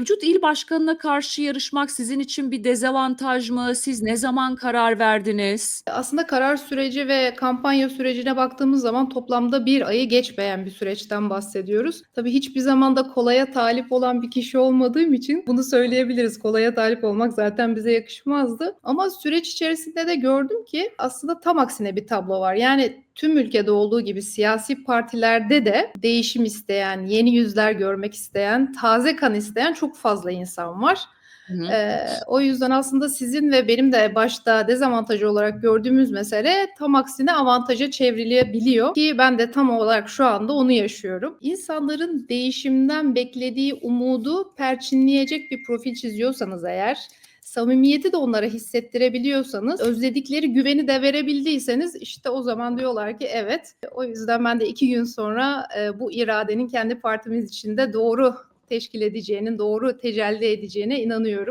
Mevcut il başkanına karşı yarışmak sizin için bir dezavantaj mı? Siz ne zaman karar verdiniz? Aslında karar süreci ve kampanya sürecine baktığımız zaman toplamda bir ayı geçmeyen bir süreçten bahsediyoruz. Tabii hiçbir zaman da kolaya talip olan bir kişi olmadığım için bunu söyleyebiliriz. Kolaya talip olmak zaten bize yakışmazdı. Ama süreç içerisinde de gördüm ki aslında tam aksine bir tablo var. Yani tüm ülkede olduğu gibi siyasi partilerde de değişim isteyen, yeni yüzler görmek isteyen, taze kan isteyen çok fazla insan var. Hı hı. Ee, o yüzden aslında sizin ve benim de başta dezavantajı olarak gördüğümüz mesele tam aksine avantaja çevrilebiliyor ki ben de tam olarak şu anda onu yaşıyorum. İnsanların değişimden beklediği umudu perçinleyecek bir profil çiziyorsanız eğer samimiyeti de onlara hissettirebiliyorsanız, özledikleri güveni de verebildiyseniz işte o zaman diyorlar ki evet. O yüzden ben de iki gün sonra e, bu iradenin kendi partimiz içinde doğru teşkil edeceğinin, doğru tecelli edeceğine inanıyorum.